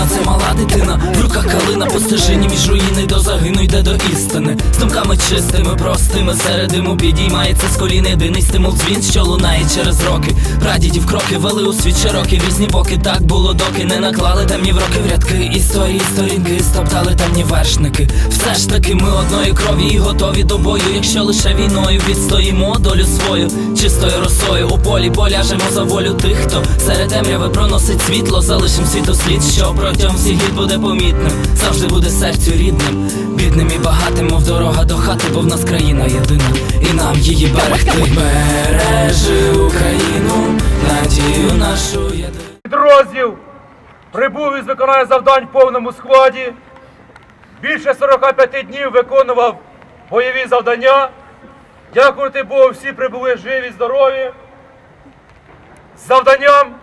Україна це мала дитина, в руках калина по стежині між руїни до загину йде до істини. З думками чистими, простими, серед диму підіймається з колін єдиний стимул дзвін, що лунає через роки. Прадідів кроки вели у світ широкий різні боки. Так було, доки не наклали темні в роки в рядки. Історії, сторінки, стоптали темні вершники. Все ж таки ми одної крові і готові до бою. Якщо лише війною відстоїмо долю свою, чистою росою у полі поляжемо за волю тих, хто серед темряви проносить світло, залишим світу слід, що протягом всіх літ буде помітним. Завжди буде серцю рідним, бідним і багатим, мов дорога до хати, бо в нас країна єдина, і нам її берегти. Бережи Україну, надію нашу єдину. підрозділ прибув із виконання завдань в повному складі. Більше 45 днів виконував бойові завдання. Дякувати Богу, всі прибули живі, здорові. З завданням,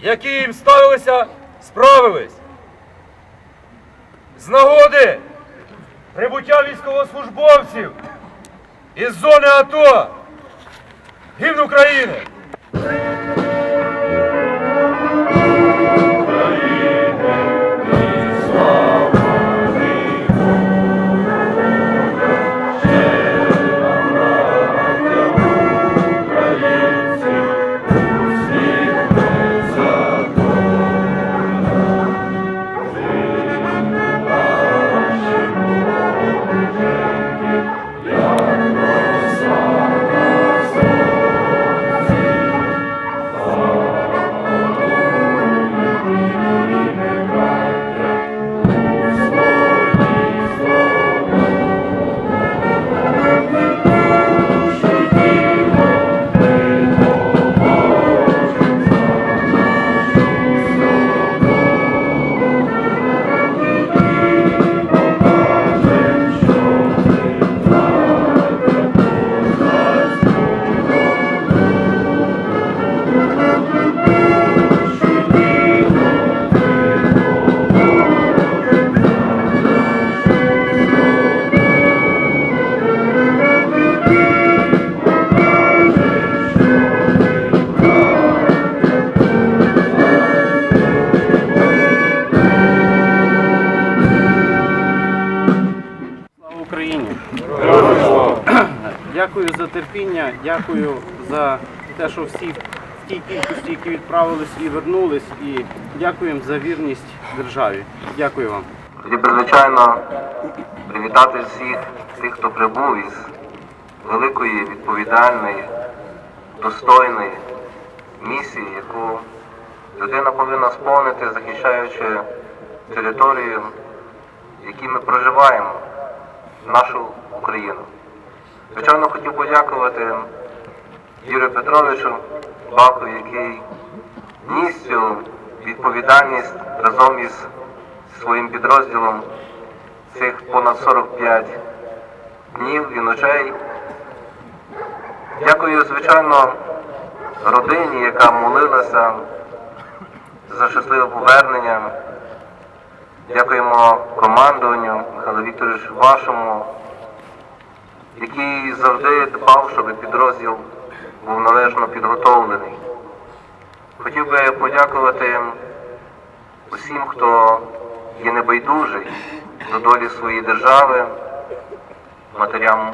які їм ставилися, справились. З нагоди прибуття військовослужбовців із зони АТО. Гімн України. Терпіння, дякую за те, що всі в тій кількості, які відправились і вернулись, і дякуємо за вірність державі. Дякую вам. Хотів звичайно, привітати всіх тих, хто прибув із великої, відповідальної, достойної місії, яку людина повинна сповнити, захищаючи територію, в якій ми проживаємо, нашу Україну. Звичайно, хотів подякувати Юрію Петровичу Баку, який ніс цю відповідальність разом із своїм підрозділом цих понад 45 днів і ночей. Дякую, звичайно, родині, яка молилася за щасливе повернення. Дякуємо командуванню Михайло Вікторович вашому, який завжди дбав, щоб підрозділ був належно підготовлений. Хотів би подякувати усім, хто є небайдужий до долі своєї держави, матерям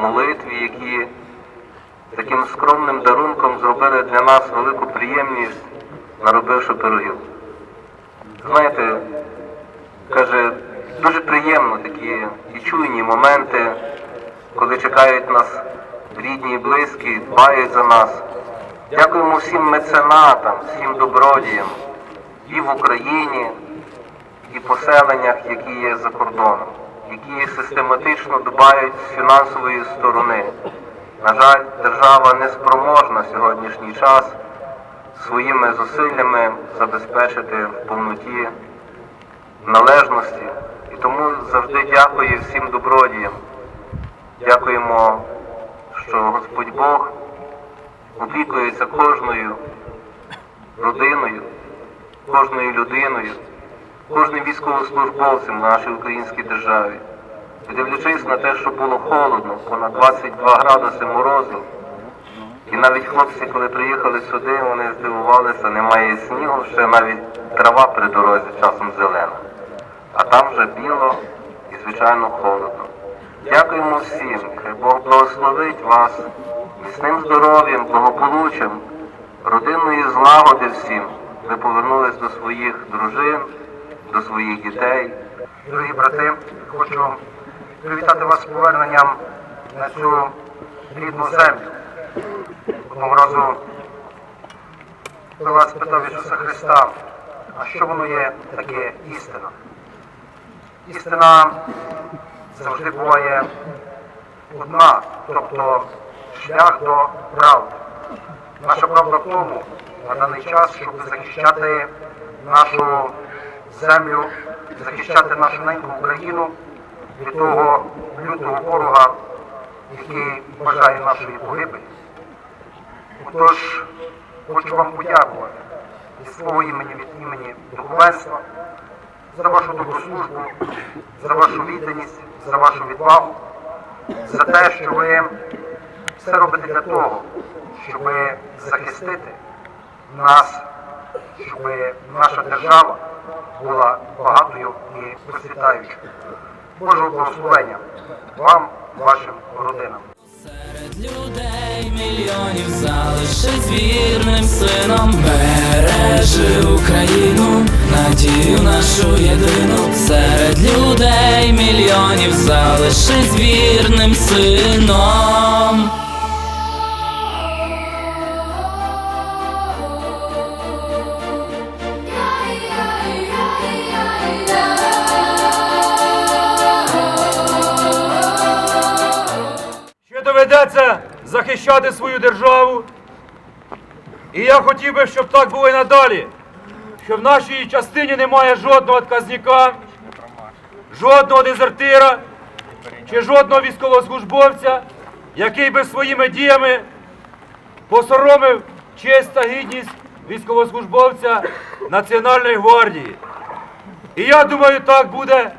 молитві, які таким скромним дарунком зробили для нас велику приємність, наробивши пирогів. Знаєте, каже, дуже приємно такі відчуйні моменти, коли чекають нас рідні і близькі, дбають за нас. Дякуємо всім меценатам, всім добродіям і в Україні, і поселеннях, які є за кордоном, які систематично дбають з фінансової сторони. На жаль, держава не спроможна сьогоднішній час своїми зусиллями забезпечити в повноті належності. І тому завжди дякую всім добродіям. Дякуємо, що Господь Бог опікується кожною родиною, кожною людиною, кожним військовослужбовцем нашій українській державі. І дивлячись на те, що було холодно, понад 22 градуси морозу, І навіть хлопці, коли приїхали сюди, вони здивувалися, немає снігу, ще навіть трава при дорозі часом зелена. А там вже біло і, звичайно, холодно. Дякуємо всім, Бог благословить вас міцним здоров'ям, благополуччям, родинної злагоди всім. Ви повернулись до своїх дружин, до своїх дітей. Дорогі брати, хочу привітати вас з поверненням на цю рідну землю. Одного разу Пилат спитав Ісуса Христа, а що воно є таке істина? Істина завжди буває одна, тобто шлях до правди. Наша правда в тому, на даний час, щоб захищати нашу землю, захищати нашу неньку Україну від того лютого ворога, який бажає нашої погибелі. Отож, хочу вам подякувати від свого імені, від імені духовенства за вашу добру службу, за вашу відданість, за вашу відвагу, за те, що ви все робите для того, щоб захистити нас, щоб наша держава була багатою і процвітаючою. Божого благословення вам, вашим родинам. Серед людей мільйонів залишись вірним сином, бережи Україну, надію нашу єдину. Серед людей мільйонів залишись вірним сином. Доведеться захищати свою державу. І я хотів би, щоб так було і надалі. Що в нашій частині немає жодного отказника, жодного дезертира чи жодного військовослужбовця, який би своїми діями посоромив честь та гідність військовослужбовця Національної гвардії. І я думаю, так буде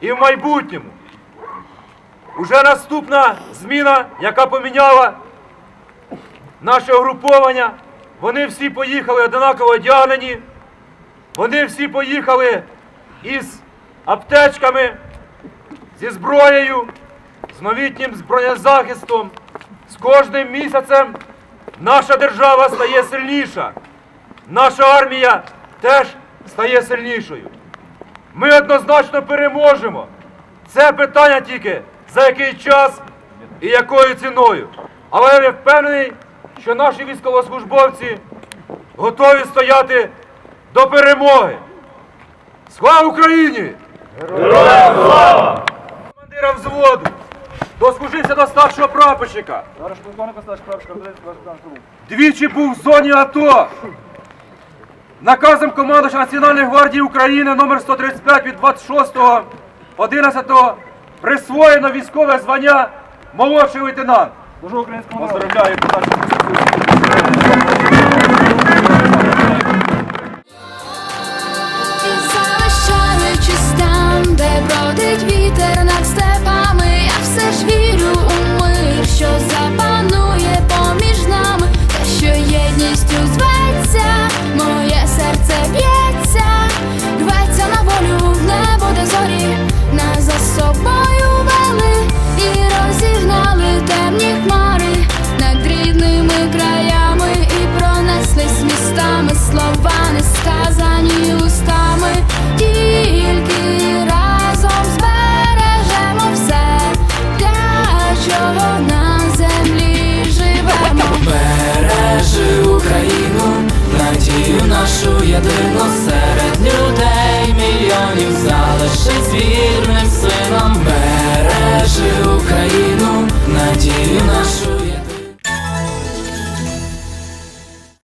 і в майбутньому. Уже наступна зміна, яка поміняла наше угруповання, вони всі поїхали однаково одягнені, вони всі поїхали із аптечками, зі зброєю, з новітнім бронезахистом. З кожним місяцем наша держава стає сильніша, наша армія теж стає сильнішою. Ми однозначно переможемо. Це питання тільки за який час і якою ціною. Але я впевнений, що наші військовослужбовці готові стояти до перемоги. Слава Україні! Героям слава! Командира взводу! Дослужився до старшого прапорщика. Двічі був в зоні АТО. Наказом командувача Національної гвардії України номер 135 від 26.11 присвоєно військове звання молодший лейтенант. Дуже українському Поздравляю, нашу єдину